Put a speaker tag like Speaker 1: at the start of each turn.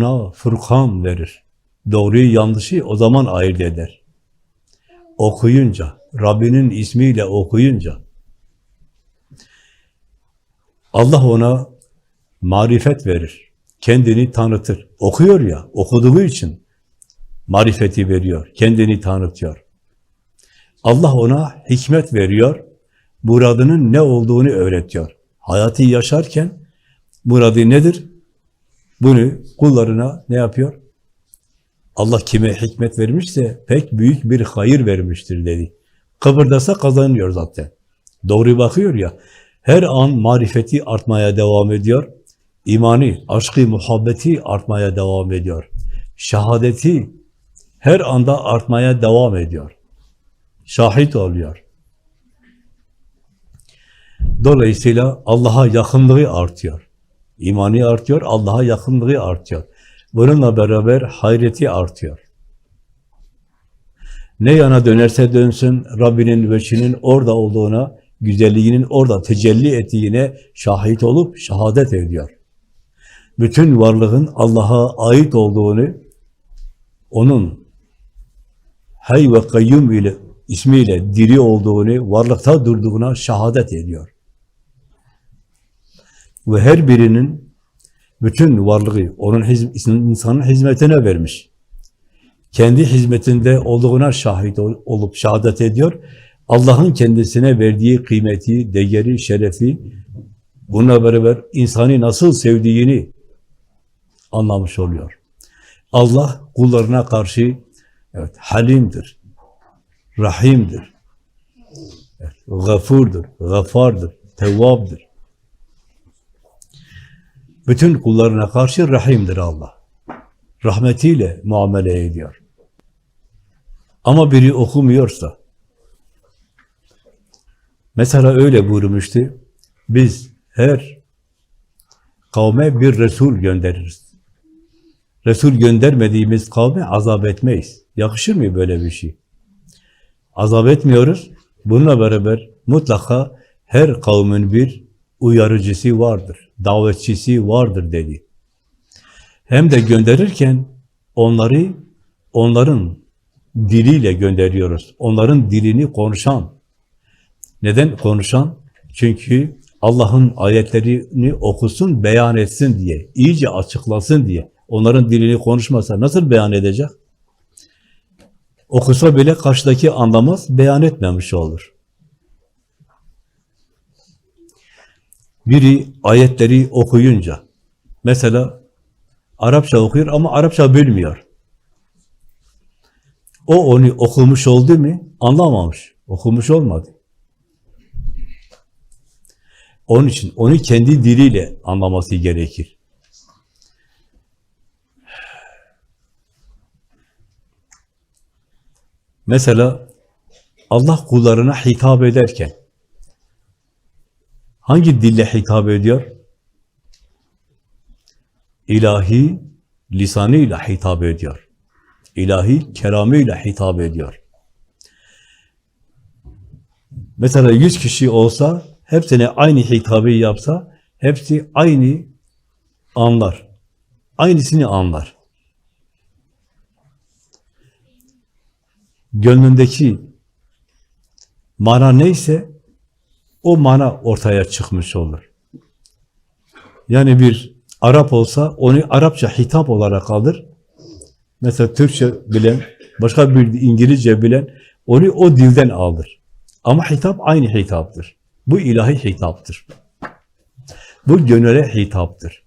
Speaker 1: Ona Furkan verir. Doğruyu yanlışı o zaman ayırt eder. Okuyunca, Rabbinin ismiyle okuyunca, Allah ona marifet verir. Kendini tanıtır. Okuyor ya, okuduğu için marifeti veriyor. Kendini tanıtıyor. Allah ona hikmet veriyor. Muradının ne olduğunu öğretiyor. Hayatı yaşarken muradı nedir? Bunu kullarına ne yapıyor? Allah kime hikmet vermişse pek büyük bir hayır vermiştir dedi. Kıpırdasa kazanıyor zaten. Doğru bakıyor ya, her an marifeti artmaya devam ediyor. İmanı, aşkı, muhabbeti artmaya devam ediyor. Şehadeti her anda artmaya devam ediyor. Şahit oluyor. Dolayısıyla Allah'a yakınlığı artıyor. İmanı artıyor, Allah'a yakınlığı artıyor. Bununla beraber hayreti artıyor. Ne yana dönerse dönsün, Rabbinin veçinin orada olduğuna, güzelliğinin orada tecelli ettiğine şahit olup şehadet ediyor. Bütün varlığın Allah'a ait olduğunu, onun Hay ve Kayyum ile ismiyle diri olduğunu, varlıkta durduğuna şehadet ediyor. Ve her birinin bütün varlığı onun insanın hizmetine vermiş. Kendi hizmetinde olduğuna şahit ol, olup şehadet ediyor. Allah'ın kendisine verdiği kıymeti, değeri, şerefi, bununla beraber insanı nasıl sevdiğini anlamış oluyor. Allah kullarına karşı evet, halimdir, rahimdir, evet, gafurdur, gafardır, tevvabdır. Bütün kullarına karşı rahimdir Allah. Rahmetiyle muamele ediyor. Ama biri okumuyorsa, mesela öyle buyurmuştu, biz her kavme bir Resul göndeririz. Resul göndermediğimiz kavme azap etmeyiz. Yakışır mı böyle bir şey? Azap etmiyoruz. Bununla beraber mutlaka her kavmin bir uyarıcısı vardır, davetçisi vardır dedi. Hem de gönderirken onları onların diliyle gönderiyoruz. Onların dilini konuşan. Neden konuşan? Çünkü Allah'ın ayetlerini okusun, beyan etsin diye, iyice açıklasın diye. Onların dilini konuşmasa nasıl beyan edecek? Okusa bile karşıdaki anlamaz, beyan etmemiş olur. Biri ayetleri okuyunca, mesela Arapça okuyor ama Arapça bilmiyor. O onu okumuş oldu mu? Anlamamış. Okumuş olmadı. Onun için onu kendi diliyle anlaması gerekir. Mesela Allah kullarına hitap ederken hangi dille hitap ediyor? İlahi lisanıyla hitap ediyor. İlahi kelamıyla hitap ediyor. Mesela yüz kişi olsa, hepsine aynı hitabı yapsa, hepsi aynı anlar. Aynısını anlar. Gönlündeki mana neyse, o mana ortaya çıkmış olur. Yani bir Arap olsa, onu Arapça hitap olarak alır. Mesela Türkçe bilen, başka bir İngilizce bilen, onu o dilden alır. Ama hitap aynı hitaptır. Bu ilahi hitaptır. Bu gönüle hitaptır.